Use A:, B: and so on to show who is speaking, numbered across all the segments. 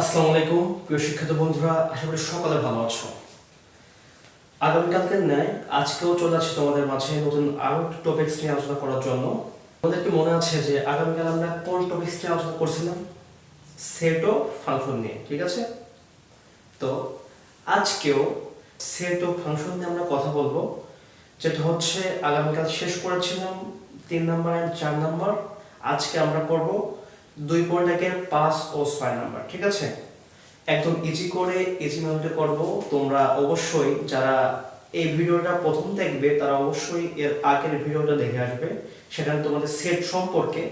A: আসসালামু আলাইকুম, প্রিয় শিক্ষার্থী বন্ধুরা, আশা করি সকালে ভালো আছো। আগামীকালকের ন্যায় আজকেও চলে আসছি তোমাদের মাঝে নতুন আরও টপিকস নিয়ে আলোচনা করার জন্য। আমাদের কি মনে আছে যে আগামীকাল আমরা কোন টপিকস নিয়ে আলোচনা করছিলাম? সেট ও ফাংশন নিয়ে, ঠিক আছে? তো আজকেও সেট ও ফাংশন নিয়ে আমরা কথা বলব, যেটা হচ্ছে আগামীকাল শেষ করেছিলাম তিন নাম্বার আর চার নাম্বার আজকে আমরা করব দুই পয়েন্ট একের পাঁচ ও ছয় নাম্বার ঠিক আছে? একদম ইজি করে ইজি মেথডে করব। তোমরা অবশ্যই যারা এই ভিডিওটা প্রথম দেখবে, তারা অবশ্যই এর আগের ভিডিওটা দেখে আসবে। সেখানে তোমাদের সেট সম্পর্কে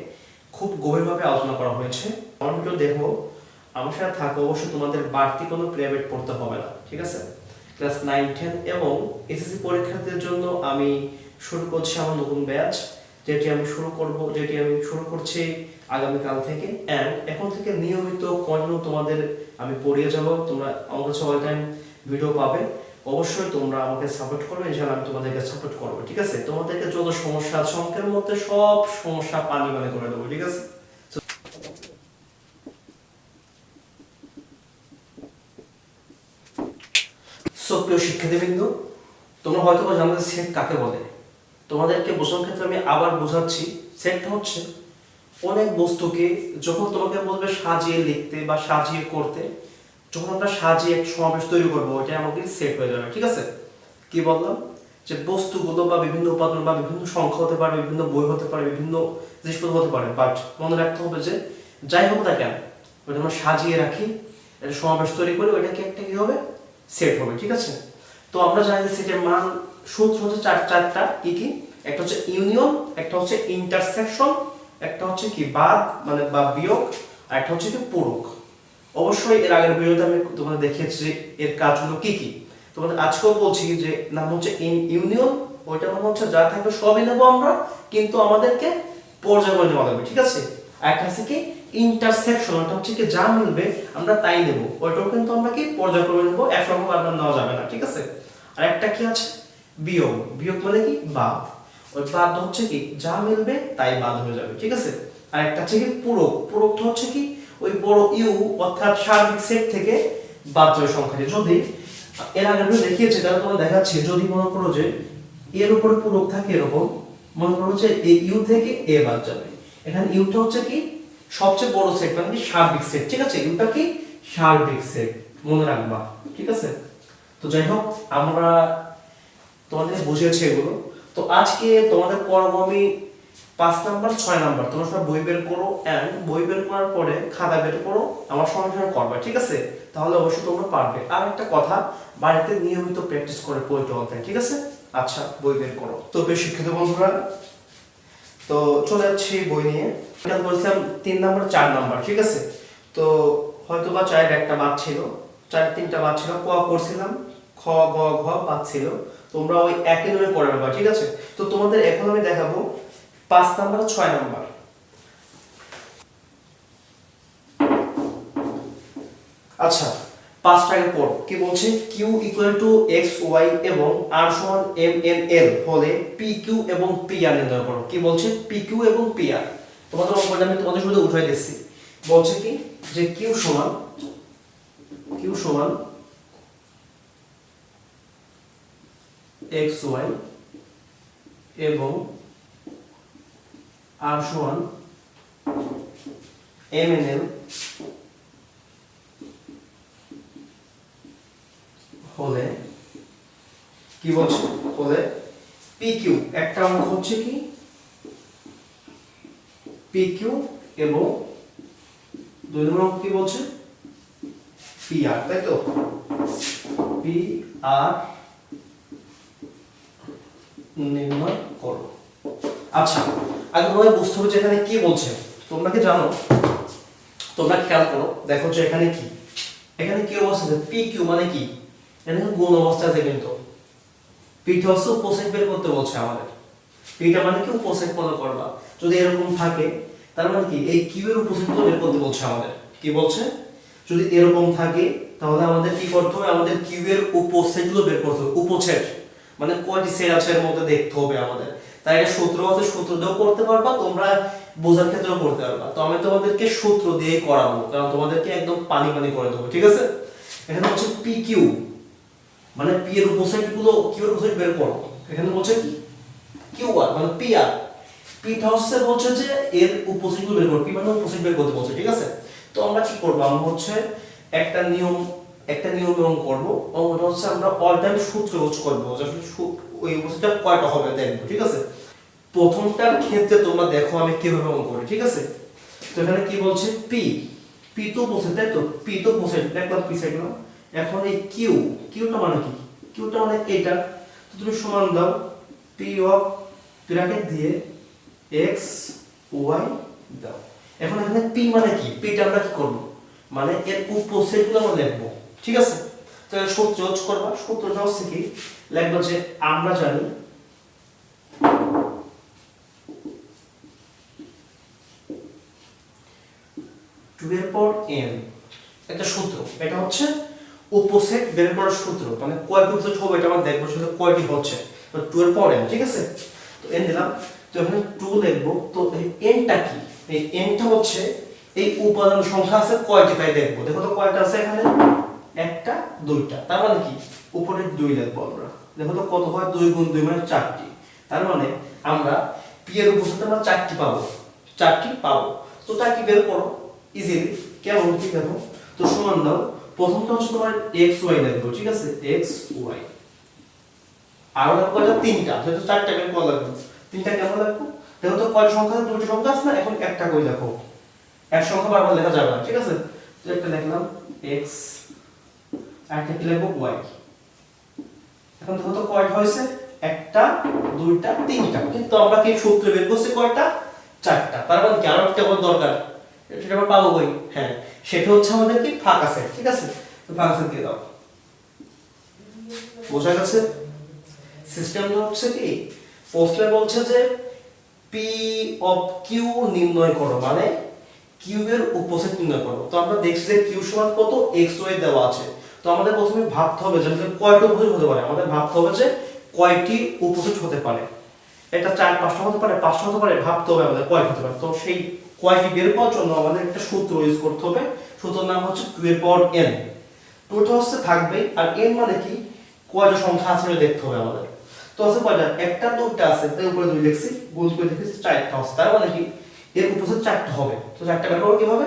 A: খুব গভীরভাবে আলোচনা করা হয়েছে। আমার দেখো, আমার সাথে থাকো, অবশ্যই তোমাদের বাড়তি কোনো প্রাইভেট পড়তে হবে না, ঠিক আছে? ক্লাস নাইন টেন এবং এসএসসি পরীক্ষার্থীদের জন্য আমি শুরু করছি আমার নতুন ব্যাচ যেটি আমি শুরু করব, যেটি আমি শুরু করছি আগামীকাল থেকে অ্যান্ড এখন থেকে নিয়মিত কন্টিনিউ তোমাদের আমি পড়িয়ে যাব। তোমরা আমার কাছে অল টাইম ভিডিও পাবে। অবশ্যই তোমরা আমাকে সাপোর্ট করবে, ইনশাআল্লাহ আমি তোমাদেরকে সাপোর্ট করব, ঠিক আছে? তোমাদেরকে যত সমস্যা আছে মধ্যে সব সমস্যা পানি মানে করে দেবো, ঠিক আছে? সো শিক্ষার্থীবৃন্দ, তোমরা হয়তো জানো সেট কাকে বলে? তোমাদেরকে বোঝানোর ক্ষেত্রে আমি আবার বোঝাচ্ছি, সেটটা হচ্ছে অনেক বস্তুকে যখন তোমাকে বলবে সাজিয়ে লিখতে বা সাজিয়ে করতে, যখন আমরা সাজিয়ে সমাবেশ তৈরি করব, ওইটা আমাকে সেট হয়ে যাবে, ঠিক আছে? কি বললাম? যে বস্তুগুলো বা বিভিন্ন উপাদান বা বিভিন্ন সংখ্যা হতে পারে, বিভিন্ন বই হতে পারে, বিভিন্ন জিনিসপত্র হতে পারে বাট মনে রাখতে হবে যে যাই হোক না কেন ওটা আমরা সাজিয়ে রাখি, একটা সমাবেশ তৈরি করি ওইটাকে একটা কি হবে? সেট হবে, ঠিক আছে? তো আমরা জানি যে সেটের মান সূত্র হচ্ছে চার, চারটা, কি কি? একটা হচ্ছে ইউনিয়ন একটা হচ্ছে ইন্টারসেকশন একটা হচ্ছে কি বাদ মানে বা বিয়োগ, আর একটা হচ্ছে কি পূরক অবশ্যই এর আগের ভিডিওতে আমি তোমাদের দেখিয়েছি যে এর কাজগুলো কি কি। তোমাদের আজকেও বলছি যে নাম হচ্ছে ইউনিয়ন ওইটা নাম হচ্ছে যা থাকবে সবই নেব আমরা, কিন্তু আমাদেরকে পর্যায়ক্রমে নেওয়া লাগবে, ঠিক আছে? একটা আছে কি ইন্টারসেকশন ওটা হচ্ছে কি যা মিলবে আমরা তাই নেব, ওইটাও কিন্তু আমরা কি পর্যায়ক্রমে নেব একসঙ্গে বারবার নেওয়া যাবে না, ঠিক আছে? আর একটা কি আছে? বিয়োগ। বিয়োগ মানে কি? বাদ ওই বাদ হচ্ছে কি, যা মিলবে তাই বাদ হয়ে যাবে, ঠিক আছে? আর একটা হচ্ছে কি পূরক, পূরকটা হচ্ছে কি ওই বড় ইউ অর্থাৎ সার্বিক সেট থেকে বাদ যাবে সংখ্যাটি। যদি এর আগে আমি দেখিয়েছি, তাহলে তোমার দেখাচ্ছি, যদি মনে করো যে এর উপরে পূরক থাকে এরকম, মনে করো যে এই ইউ থেকে এ বাদ যাবে। এখানে ইউটা হচ্ছে কি সবচেয়ে বড় সেট মানে কি সার্বিক সেট, ঠিক আছে? ইউটা কি সার্বিক সেট, মনে রাখবা, ঠিক আছে? তো যাই হোক, আমরা তোমাদের বুঝিয়েছি এগুলো। তো আজকে তোমাদের করব আমি পাঁচ নাম্বার, ছয় নাম্বার। তোমরা সব বই বের করো অ্যান্ড বই বের করার পরে খাতা বের করো, আমার সঙ্গে সঙ্গে করবে, ঠিক আছে? তাহলে অবশ্যই তোমরা পারবে। আর একটা কথা, বাড়িতে নিয়মিত প্র্যাকটিস করে বইটা হতে ঠিক আছে? আচ্ছা বই বের করো। তো বেশ শিক্ষিত বন্ধুরা, তো চলে যাচ্ছি বই নিয়ে। এটা বলছিলাম তিন নাম্বার, চার নাম্বার, ঠিক আছে? তো হয়তো বা চায়ের একটা বাদ ছিল, চার তিনটা বাদ ছিল, ক করছিলাম খ, গ, ঘ বাদ ছিল। তোমরা ওই একই ধরে করে নেবা ঠিক আছে? তো তোমাদের এখন আমি দেখাবো পাঁচ নাম্বার ছয় নাম্বার। আচ্ছা পাঁচটাকে পর কি বলছে? Q equal to X Y এবং আর সমান এম এন এল হলে পি কিউ এবং পি আর নির্ণয় করো। কি বলছে? পি কিউ এবং পি আর তোমাদের অঙ্কটা আমি তোমাদের শুধু উঠাই দিচ্ছি। বলছে কি? যে কিউ সমান কিউ সমান এক্স ওয়াই এবং আর সমান এম এন এল হলে কি বলছে? হলে পি কিউ একটা অঙ্ক হচ্ছে কি? পি কিউ এবং দুই নম্বর অঙ্ক কি বলছে? পি আর তাই তো? পি আর নির্ণয় করো। আচ্ছা আগে তোমাদের বুঝতে হবে যে এখানে কি বলছে। তোমরা কি জানো? তোমরা খেয়াল করো, দেখো যে এখানে কি। এখানে কি অবস্থা আছে? পি কিউ মানে কি? এখানে গুণ অবস্থা আছে কিন্তু। পিটা হচ্ছে উপসেট বের করতে বলছে আমাদের। পিটা মানে কি? উপসেট মনে করবা। যদি এরকম থাকে, তার মানে কি? এই কিউ এর উপসেট বের করতে বলছে আমাদের। কি বলছে? যদি এরকম থাকে, তাহলে আমাদের কি করতে হবে? আমাদের কিউ এর উপসেটগুলো বের করতে হবে। উপসেট মানে কয়টি এর মধ্যে দেখতে হবে আমাদের। তাই এটা সূত্র আছে সূত্র দিয়েও করতে পারবা, তোমরা বোঝার ক্ষেত্রেও করতে পারবা। তো আমি তোমাদেরকে সূত্র দিয়ে করাবো, কারণ তোমাদেরকে একদম পানি পানি করে দেবো, ঠিক আছে? এখানে হচ্ছে পি কিউ মানে পি এর উপসেটগুলো কিউ এর উপসেট বের করো। এখানে বলছে কি? কিউ আর মানে পি আর পিটা হচ্ছে বলছে যে এর উপসেটগুলো বের করো পি মানে উপসেট বের করতে বলছে, ঠিক আছে? তো আমরা কি করব? আমরা হচ্ছে একটা নিয়ম একটা নিয়ম এবং করব এবং ওটা হচ্ছে আমরা অল টাইম সূত্র ইউজ করব। আসলে ওই উপসেটটা কয়টা হবে দেখব ঠিক আছে? প্রথমটার ক্ষেত্রে তোমরা দেখো আমি কীভাবে অঙ্ক করি ঠিক আছে? তো এখানে কি বলছে? পি পি তো বসে, তাই তো? পি তো বসে, দেখলাম পি সাইড এখন এই কিউ কিউটা মানে কি? কিউটা মানে এটা। তো তুমি সমান দাও পি অফ ব্র্যাকেট দিয়ে এক্স ওয়াই দাও। এখন এখানে পি মানে কি? পিটা আমরা কি করব? মানে এর উপসেটগুলো আমরা লিখব ঠিক আছে? তো এর সূত্র ইউজ করবা। সূত্রটা হচ্ছে কি? লিখব যে আমরা জানি টু এর পর এন সূত্র। এটা হচ্ছে বের করার সূত্র। মানে কয়টি হবে এটা আমরা সেটা কয়টি হচ্ছে। তো টু এর পর এন ঠিক আছে? তো এন দিলাম। তো এখানে টু লিখব। তো এই এনটা কি? এই এনটা হচ্ছে এই উপাদান সংখ্যা আছে কয়টি তাই দেখব। দেখো তো কয়টা আছে এখানে? একটা, দুইটা। তার মানে কি? উপরে দুই লিখব আমরা। দেখো তো কত হয়? দুই গুণ দুই মানে চারটি। তার মানে আমরা পি এর উপসেট আমরা চারটি পাবো। চারটি পাবো। তো চারটি বের করো? ইজিলি কেমন? কি দেখো। তো সমান দাও। প্রথমটা হচ্ছে তোমার এক্স ওয়াই লাগবে ঠিক আছে? এক্স ওয়াই আর লাগবে কয়টা? তিনটা। যেহেতু চারটা বের করা লাগবে। তিনটা কেমন লাগবে? দেখো তো কয় সংখ্যা? দুটো সংখ্যা আছে না? এখন একটা করে দেখো এক সংখ্যা বারবার লেখা যাবে ঠিক আছে? তো একটা লিখলাম এক্স আর একটা কি লিখব ওয়াই এখন দেখো তো কয়টা হয়েছে। একটা, দুইটা, তিনটা। কিন্তু আমরা কি সূত্র বের করছি কয়টা চারটা। তার মানে কি আরও একটা দরকার? সেটা আবার পাবো কই? হ্যাঁ। সেটা হচ্ছে আমাদের কি? ফাঁকা সেট, ঠিক আছে? তো ফাঁকা সেট দিয়ে দাও। বোঝা গেছে? সিস্টেমটা হচ্ছে কি? প্রশ্নে বলছে যে পি অফ কিউ নির্ণয় করো মানে কিউ এর উপসেট নির্ণয় করো। তো আমরা দেখছি যে কিউ সমান কত? এক্স ওয়াই দেওয়া আছে। তো আমাদের প্রথমে ভাবতে হবে যে কয়টা উপসেট হতে পারে? আমাদের ভাবতে হবে যে কয়টি উপসেট হতে পারে? এটা চার, পাঁচটা হতে পারে, পাঁচটা হতে পারে, ভাবতে হবে আমাদের কয়টি হতে পারে। তো সেই কয়টি বের করার জন্য আমাদের একটা সূত্র ইউজ করতে হবে। সূত্রের নাম হচ্ছে টু এর পাওয়ার এন টুটা হচ্ছে থাকবে আর এন মানে কি? কয়টা সংখ্যা আছে দেখতে হবে আমাদের। তো আছে কয়টা? একটা দুটা আছে। তাই উপরে দুই লিখছি, গুণ করে লিখেছি চারটা আছে। তার মানে কি? এর উপরে চারটা হবে। তো চারটা বের করব কীভাবে?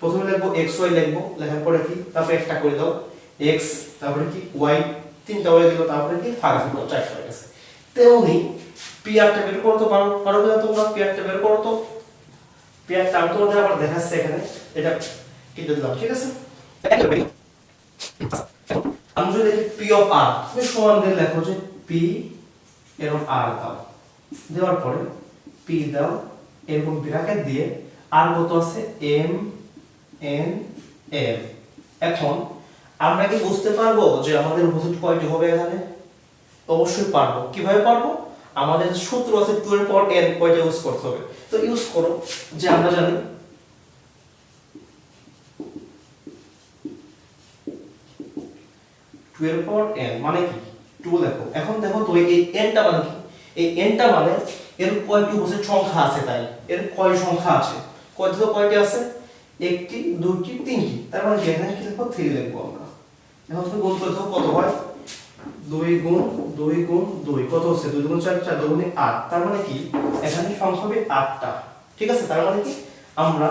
A: প্রথমে লিখব এক্স ওয়াই লিখব। লেখার পরে কি? তারপরে একটা করে দাও। এক্স তারপরে কি ওয়াই তিনটা ওয়াই দিল, তারপরে কি ফাঁকা থাকল চারটা হয়ে গেছে। তেমনি পিআরটা বের করতে পারো পারো কিনা তোমরা পিআরটা বের করো তো। পিআরটা আমি তোমাদের আবার দেখাচ্ছি এখানে, এটা কেটে দিলাম, ঠিক আছে? আমি যদি পি অফ আর তুমি সমান দিয়ে লেখো যে পি এরকম আর দাও। দেওয়ার পরে পি দাও, এরকম ব্র্যাকেট দিয়ে আর কত আছে? এম এন এম এখন আমরা কি বুঝতে পারব যে আমাদের উপস্থিত কয়টি হবে এখানে? অবশ্যই পারব। কীভাবে পারব? আমাদের সূত্র আছে টু এর পর এন, কয়টা ইউজ করতে হবে? তো ইউজ করো, যে আমরা জানি। টু এর পর এন মানে কি? টু দেখো। এখন দেখো তো এই এনটা মানে কি? এই এনটা মানে এর কয়টি উপস্থিত সংখ্যা আছে তাই? এর কয় সংখ্যা আছে? কয়টি তো কয়টি আছে? একটি দুটি তিনটি। তার মানে এখানে কি লিখব থ্রি লিখব আমরা। এখন তুমি গুণ করে দেখো কত হয়? দুই গুণ দুই গুণ, দুই। কত হচ্ছে? দুই গুণ চার চার দুগুণে আট। তার মানে কি? এখানে সংখ্যা হবে আটটা। ঠিক আছে? তার মানে কি? আমরা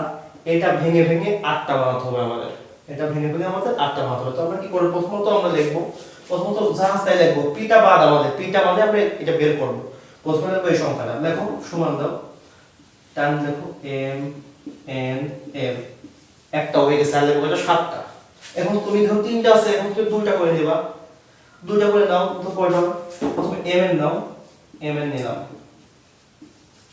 A: এটা ভেঙে ভেঙে আটটা বানাতে হবে আমাদের। এটা ভেঙে ভেঙে আমাদের আটটা বানাতে হবে। তো আমরা কি করব? প্রথমত আমরা লিখব। প্রথমত জাহাজ তাই লিখব। পিটা বাদ আমাদের। পিটা বাদে আমরা এটা বের করব। প্রথমে লিখব এই সংখ্যাটা। লেখো সমান দাও। টান লেখো এম এন এম একটা হয়ে গেছে, আর লেখো এটা সাতটা। এখন তুমি ধরো তিনটা আছে, এখন তুমি দুইটা করে দিবা। দুইটা করে নাও, তো কয়টা? প্রথমে এম এন নাও এম এন নিলাম।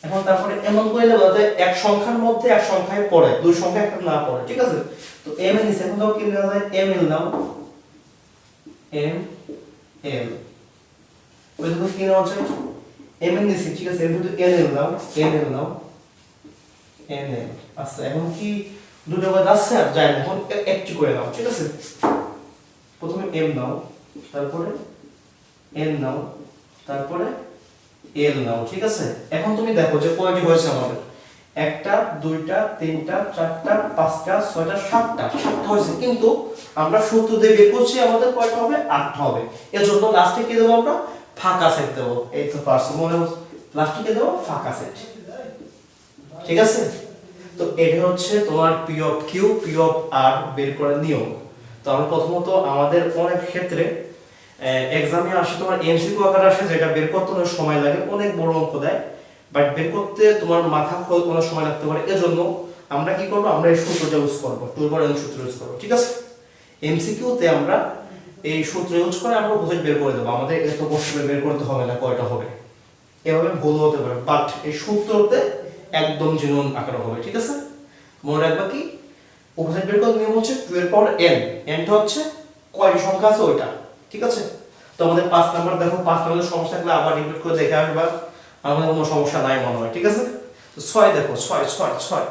A: এখন তারপরে এমন করে দেবো যাতে এক সংখ্যার মধ্যে এক সংখ্যায় পড়ে, দুই সংখ্যা একটা না পড়ে, ঠিক আছে? তো এম এন এখন দাও কি নেওয়া যায়? এম এল নাও। এম এল ওই দেখো কি নেওয়া যায়? এম এন নিছি, ঠিক আছে? এর কিন্তু এন এল নাও এন এল নাও এন এল আচ্ছা এখন কি দুটো বাদ আসছে আর যায় না, এখন একটি করে নাও, ঠিক আছে? প্রথমে এম নাও, তারপরে এন নাও, তারপরে এল নাও, ঠিক আছে? এখন তুমি দেখো যে কয়টি হয়েছে আমাদের। একটা, দুইটা, তিনটা, চারটা, পাঁচটা, ছয়টা, সাতটা সাতটা হয়েছে। কিন্তু আমরা সূত্র দিয়ে বের করছি, আমাদের কয়টা হবে? আটটা হবে। এর জন্য লাস্টে কি দেবো আমরা? ফাঁকা সেট দেবো। এই তো পারছ, মনে লাস্টে কি দেবো? ফাঁকা সেট ঠিক আছে? তো এটা হচ্ছে তোমার P of Q P of R বের করার নিয়ম তো আমরা প্রথমত আমাদের অনেক ক্ষেত্রে এক্সামে আসে তোমার এমসিকিউ আকার আসে যেটা বের করতে অনেক সময় লাগে, অনেক বড় অঙ্ক দেয়। বাট বের করতে তোমার মাথা কোনো সময় লাগতে পারে। এজন্য আমরা কি করব? আমরা এই সূত্রটা ইউজ করব। টু বার এন সূত্র ইউজ করব। ঠিক আছে? এমসিকিউতে আমরা এই সূত্র ইউজ করে আমরা বোঝাই বের করে দেবো। আমাদের এত করে বের করতে হবে না, কয়টা হবে? এভাবে ভুল হতে পারে। বাট এই সূত্রতে একদম জিনুন আকার হবে, ঠিক আছে? মনে রাখবা কি? উপসেট বের করার নিয়ম হচ্ছে টু এর পাওয়ার এন এনটা হচ্ছে কয়টি সংখ্যা আছে ওইটা, ঠিক আছে? তো আমাদের পাঁচ নাম্বার, দেখো, পাঁচ নাম্বারের সমস্যা থাকলে আবার রিপিট করে দেখে আসবা, আমাদের কোনো সমস্যা নাই মনে হয়, ঠিক আছে? তো ছয় দেখো, ছয় ছয় ছয়।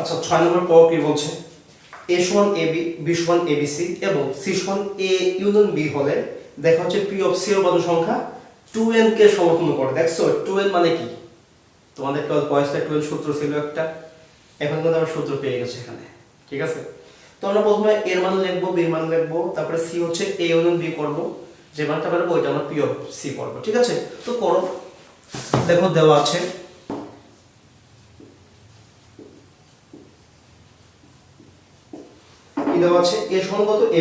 A: আচ্ছা ছয় নম্বর পর কি বলছে? এ সমান এ বি বি সমান এ বি সি এবং সি সমান এ ইউনিয়ন বি হলে দেখা হচ্ছে পি অফ সি বাদু সংখ্যা টু এন কে সমর্থন করে। দেখছ? টু এন মানে কি? তোমাদের কেবল বয়সটা টু এন সূত্র ছিল একটা। এখন কিন্তু আমরা সূত্র পেয়ে গেছি এখানে। ঠিক আছে? তো আমরা প্রথমে এর মান লিখব, বি মান লিখব, তারপরে সি হচ্ছে এ ইউনিয়ন বি করব। যে মানটা পারব, ওইটা আমরা পি অফ সি করব। ঠিক আছে? তো করো। দেখো, দেওয়া আছে। দেওয়া আছে? এ সমান কত? এ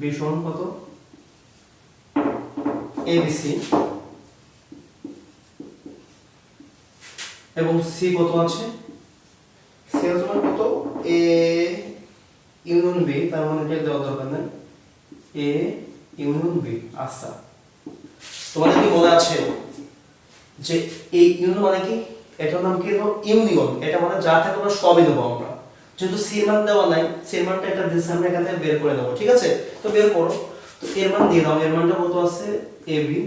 A: বি সমান কত? এ বি সি এবং সি কত আছে? সি সমান কত? এ ইউনিয়ন বি তার মানে এটা দেওয়া দরকার নেই। এ ইউনিয়ন বি আচ্ছা। তোমাদের কি মনে আছে যে এই ইউনিয়ন মানে কি? এটার নাম কি ইউনিয়ন। এটা মানে যা থাকে আমরা সবই নেব আমরা। যেহেতু সি মান দেওয়া নাই সি মানটা এটা দিচ্ছে আমরা এখান থেকে বের করে নেব ঠিক আছে? তো বের করো। তো এর মান দিয়ে দাও, এর মানটা কত আছে? এ বি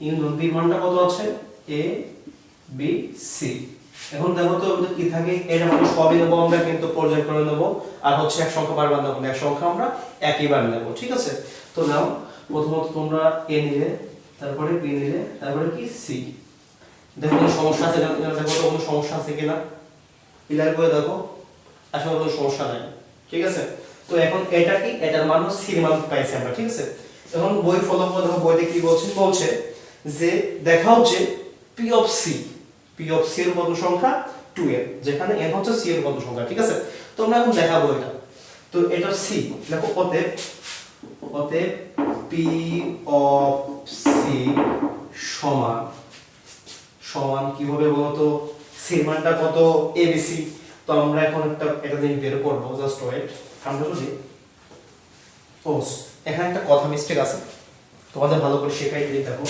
A: ইউনিয়ন বি মানটা কত আছে? এ বি সি এখন দেখো তো আমাদের কি থাকে? এটা মানে সবই নেব, আমরা কিন্তু পর্যায়ক্রমে নেব। আর হচ্ছে এক সংখ্যা বারবার নেব এক সংখ্যা আমরা একইবার নেব, ঠিক আছে? তো নাও, প্রথমত তোমরা এ নিলে, তারপরে বি নিলে, তারপরে কি? সি দেখো কোনো সমস্যা আছে? দেখো তো কোনো সমস্যা আছে কিনা? ক্লিয়ার করে দেখো। আসলে কোনো সমস্যা নাই। ঠিক আছে? তো এখন এটা কি? এটার মান সির মান পাইছি আমরা, ঠিক আছে? এখন বই ফলো করে, দেখো বইতে কি বলছে? বলছে যে দেখা হচ্ছে P of C P of C এর পদ সংখ্যা? 2 এর যেখানে n হচ্ছে সি এর পদ সংখ্যা, ঠিক আছে? তো আমরা এখন দেখাবো এটা। তো এটা সি দেখো অতএব অতএব পি অফ সি সমান সমান কি হবে বলতো? সির কত এবিসি তো আমরা এখন একটা একটা জিনিস বের করব জাস্ট ওয়েট আমরা যদি ও এখানে একটা কথা মিস্টেক আছে। তোমাদের ভালো করে শেখাই দিই, দেখো।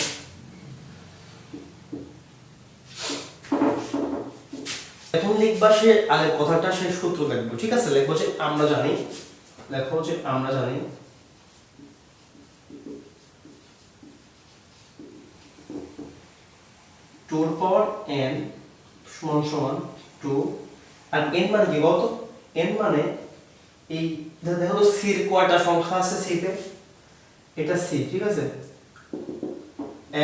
A: এখন লিখবা সে, আগের কথাটা সে সূত্র লিখব ঠিক আছে? লিখব যে আমরা জানি, লেখো যে আমরা জানি। টুর পাওয়ার এন সমান সমান টু আর এন মানে কি বলতো? এন মানে এই দেখো সির কয়টা সংখ্যা আছে সিতে এটা সি ঠিক আছে?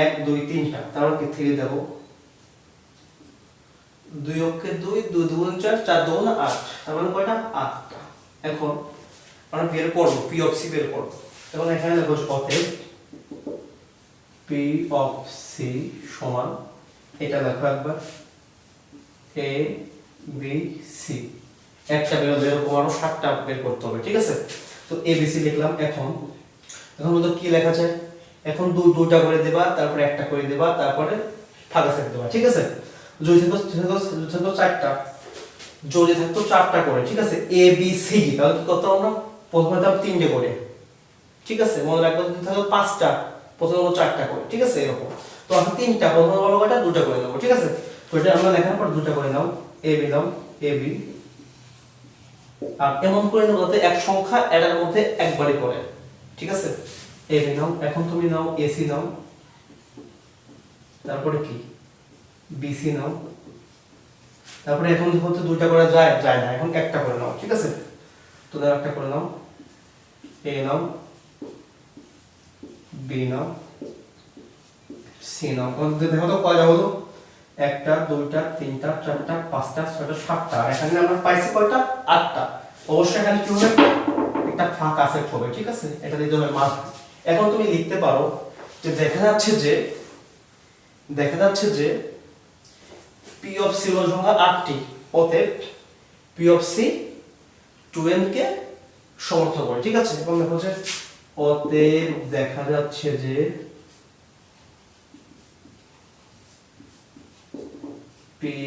A: এক, দুই, তিনটা। তারপর কি? থ্রি দেখো। দুই অক্ষে দুই দুই দুগুণ চার চার দুগুণ আট। তার মানে কয়টা? আটটা। এখন আমরা বের করব পি অফ সি বের করব। এখন এখানে দেখো অতএব পি অফ সি সমান, এটা দেখো একবার। এ বি সি একটা বের হলে আরও সাতটা বের করতে হবে, ঠিক আছে? তো এ বি সি লিখলাম, এখন। এখন বলতো কি লেখা যায় এখন দুই দুটা করে দেবা, তারপরে একটা করে দেবা, তারপরে ফাঁকা সেট দেবা, ঠিক আছে? যদি থাকতো থাকতো চারটা। যদি থাকতো চারটা করে, ঠিক আছে? এ বি সি তাহলে কি করতাম আমরা? প্রথমে তার তিনটে করে, ঠিক আছে? মনে রাখব যদি থাকতো পাঁচটা, প্রথমে চারটা করে, ঠিক আছে? এরকম। তো আমরা তিনটা, প্রথমে বলো কয়টা? দুটা করে নেব, ঠিক আছে? এটা আমরা লেখার পর দুটো করে নাও A B now A B আর এমন করে নেব যাতে এক সংখ্যা এটার মধ্যে একবারই পড়ে। ঠিক আছে? এ বি নাও, এখন তুমি নাও এসি নাও। তারপরে কি? বিসি নাও। তারপরে এখন হচ্ছে দুইটা করে যায় যায় না, এখন একটা করে নাও, ঠিক আছে? তো তোদের একটা করে নাও। এ নাও বি নাও সি নাও। দেখো তো কয়টা হলো একটা, দুইটা, তিনটা, চারটা, পাঁচটা, ছয়টা, সাতটা। এখানে আমরা পাইছি কয়টা? আটটা। অবশ্যই এখানে কি হবে? একটা ফাঁকা সেট হবে ঠিক আছে? এটা দিতে হবে মার্ক। এখন তুমি লিখতে পারো যে দেখা যাচ্ছে যে, দেখা যাচ্ছে যে পি অফ সি হল সংখ্যা আটটি। অতএব পি অফ সি টুয়েলভ কে সমর্থন করে, ঠিক আছে? এবং দেখো যে, অতএব দেখা যাচ্ছে যে পি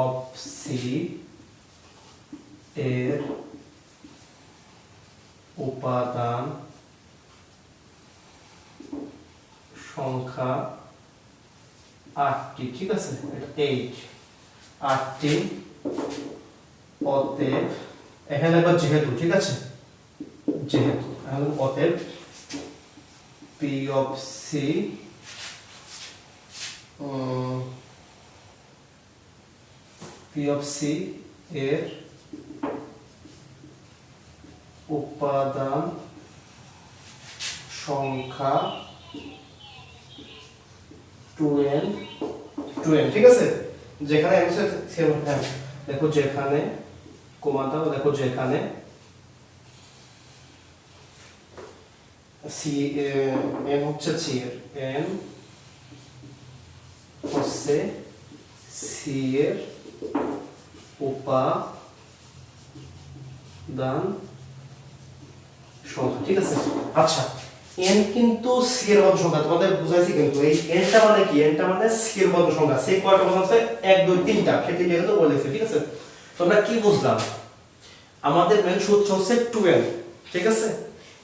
A: অফ সি এর উপাদান সংখ্যা আটটি, ঠিক আছে? এইট আটটি অতএব এখানে একবার যেহেতু, ঠিক আছে? যেহেতু অতএব P of C P of C এর উপাদান সংখ্যা টু এন টু এন ঠিক আছে? যেখানে হ্যাঁ দেখো যেখানে কমা দাও, দেখো যেখানে সি এন হচ্ছে সি এর এন হচ্ছে সি এর উপাদান সংখ্যা, ঠিক আছে? আচ্ছা এন কিন্তু সি এর বর্গ সংখ্যা, তোমাদের বুঝাইছি কিন্তু এই এনটা মানে কি? এনটা মানে সি এর বর্গ সংখ্যা সে কয়টা বর্গ আছে এক, দুই তিনটা সেটি কিন্তু বলেছে, ঠিক আছে? তোমরা কি বুঝলাম? আমাদের মেন সূত্র হচ্ছে 2n ঠিক আছে?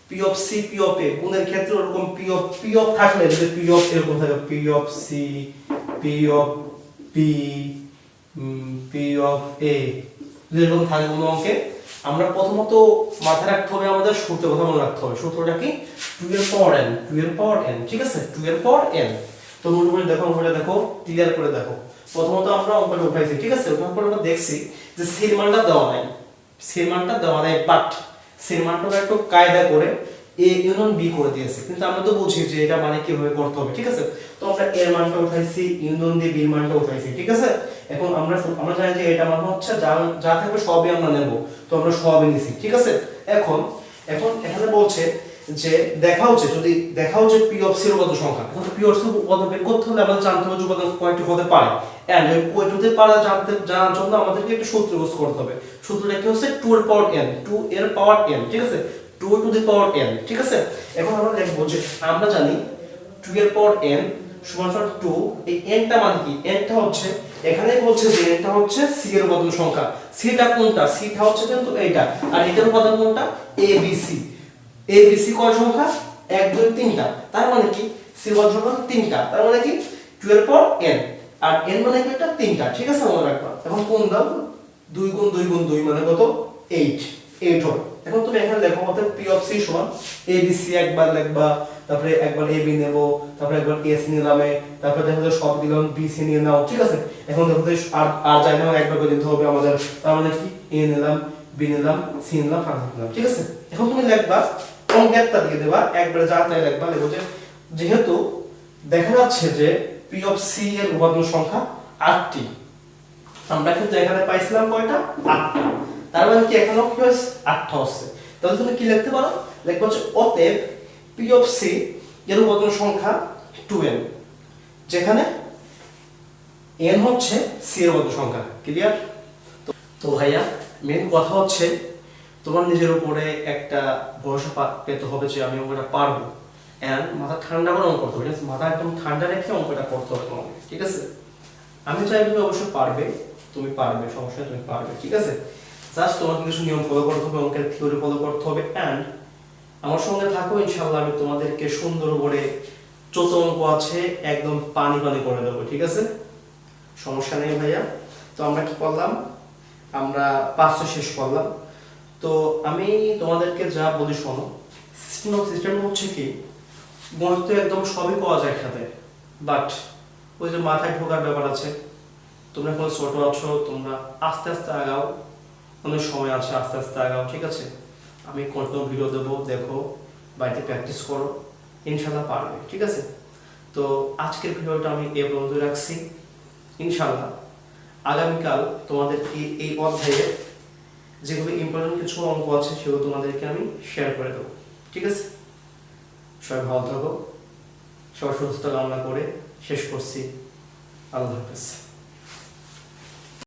A: P of C P of A গুণের ক্ষেত্রে ওরকম পি অফ পি অফ থাকলে যদি পি অফ এরকম থাকে P of C P of P P of A যদি এরকম থাকে কোনো অঙ্কে, আমরা প্রথমত মাথায় রাখতে হবে আমাদের সূত্র, কথা মনে রাখতে হবে। সূত্রটা কি? টু এর পাওয়ার এন টু এর পাওয়ার এন ঠিক আছে? টু এর পাওয়ার এন তো মোটামুটি দেখো, অঙ্কটা দেখো ক্লিয়ার করে দেখো। প্রথমত আমরা অঙ্কটা উঠাইছি, ঠিক আছে? ওখান পর আমরা দেখছি যে সির মানটা দেওয়া নাই। সির মানটা দেওয়া নাই বাট সির মানটা একটু কায়দা করে এ ইউনিয়ন বি করে দিয়েছে। কিন্তু আমরা তো বুঝি যে এটা মানে কীভাবে করতে হবে, ঠিক আছে? তো আমরা এর মানটা উঠাইছি, ইউনিয়ন দিয়ে বি মানটা উঠাইছি, ঠিক আছে? এখন আমরা আমরা জানি যে এটা মানে হচ্ছে যা যা থাকবে সবই আমরা নেব। তো আমরা সবই নিছি ঠিক আছে? এখন এখন এখানে বলছে যে দেখা হচ্ছে যদি দেখা হচ্ছে পি অফ সির কত সংখ্যা। এখন পি অফ সির কত বের করতে হলে আমাদের জানতে হবে উপাদান কয়টি হতে পারে। এন্ড ওই কয়টি হতে পারে জানতে, জানার জন্য আমাদেরকে একটা সূত্র ইউজ করতে হবে। সূত্রটা কি হচ্ছে? 2 এর পাওয়ার n 2 এর পাওয়ার n, ঠিক আছে? 2 টু দি পাওয়ার n, ঠিক আছে? এখন আমরা লিখব যে আমরা জানি 2 এর পাওয়ার n সমান সমান 2 এই n টা মানে কি? n টা হচ্ছে এখানে বলছে যে এটা হচ্ছে c এর উপাদান সংখ্যা। C টা কোনটা? C টা হচ্ছে কিন্তু এইটা। আর এটার উপাদান কোনটা? A, b, c a, b, c কয় সংখ্যা? 1 2 তিনটা। তার মানে কি? এর উপাদান সংখ্যা তিনটা। তার মানে কি? 2 এর পাওয়ার n আর n মানে কি? একটা তিনটা। ঠিক আছে মনে রাখবা। এখন কোন দাও? 2 গুণ 2 গুণ 2 মানে কত? 8 8 হবে এখন তুমি এখানে লেখো অতএব p অফ c সমান a, b, c একবার লিখবা, তারপরে একবার a, b নেব, তারপরে একবার s নিলাম তারপরে দেখো যে সব দিলাম b, c নিয়ে নাও, ঠিক আছে? এখন দেখো যে আর আর যাই না একবার করে দিতে হবে আমাদের, তার মানে কি? A নিলাম, b নিলাম, c নিলাম ফাঁকা নিলাম, ঠিক আছে? এখন তুমি লিখবা অঙ্কেরটা দিয়ে দেবা, একবারে যা তাই লিখবা, লিখো যে, যেহেতু দেখা যাচ্ছে যে পি অফ c এর উপাদান সংখ্যা আটটি, আমরা কিন্তু এখানে পাইছিলাম কয়টা? আটটা। তার মানে কি? এখানেও কি হয়েছে আটটা হচ্ছে তাহলে তুমি কি লিখতে পারো? লিখব হচ্ছে অতএব পি অফ সি এর উপাদান সংখ্যা টু এন যেখানে এন হচ্ছে সি এর উপাদান সংখ্যা। ক্লিয়ার তো ভাইয়া মেন কথা হচ্ছে তোমার নিজের উপরে একটা ভরসা পেতে হবে যে আমি অঙ্কটা পারব। এন্ড মাথা ঠান্ডা করে অঙ্ক করতে হবে? মাথা একদম ঠান্ডা রেখে অঙ্কটা করতে হবে তোমাকে। ঠিক আছে? আমি চাই তুমি অবশ্যই পারবে। তুমি পারবে, সমস্যা তুমি পারবে। ঠিক আছে? জাস্ট তোমাকে কিছু নিয়ম ফলো করতে হবে, অঙ্কের থিওরি ফলো করতে হবে অ্যান্ড আমার সঙ্গে থাকো ইনশাল্লাহ আমি তোমাদেরকে সুন্দর করে চত অঙ্ক আছে, একদম পানি পানি করে দেবো, ঠিক আছে? সমস্যা নেই ভাইয়া। তো আমরা কি করলাম? আমরা পাঁচটা শেষ করলাম। তো আমি তোমাদেরকে যা বলি শোনো সিস্টেম অফ সিস্টেম হচ্ছে কি, গণিত তো একদম সবই পাওয়া যায় একসাথে বাট ওই যে মাথায় ঢোকার ব্যাপার আছে, তোমরা এখন ছোট আছো, তোমরা আস্তে আস্তে আগাও। অনেক সময় আছে, আস্তে আস্তে আগাও, ঠিক আছে? আমি কন্টিনিউ ভিডিও দেবো, দেখো, বাড়িতে প্র্যাকটিস করো, ইনশাল্লাহ পারবে, ঠিক আছে? তো আজকের ভিডিওটা আমি এ পর্যন্ত রাখছি, ইনশাল্লাহ। আগামীকাল তোমাদেরকে এই অধ্যায়ে যেগুলো ইম্পর্টেন্ট কিছু অঙ্ক আছে, সেগুলো তোমাদেরকে আমি শেয়ার করে দেবো, ঠিক আছে? সবাই ভালো থাকো সবার সুস্থ কামনা করে শেষ করছি। আল্লাহ হাফেজ।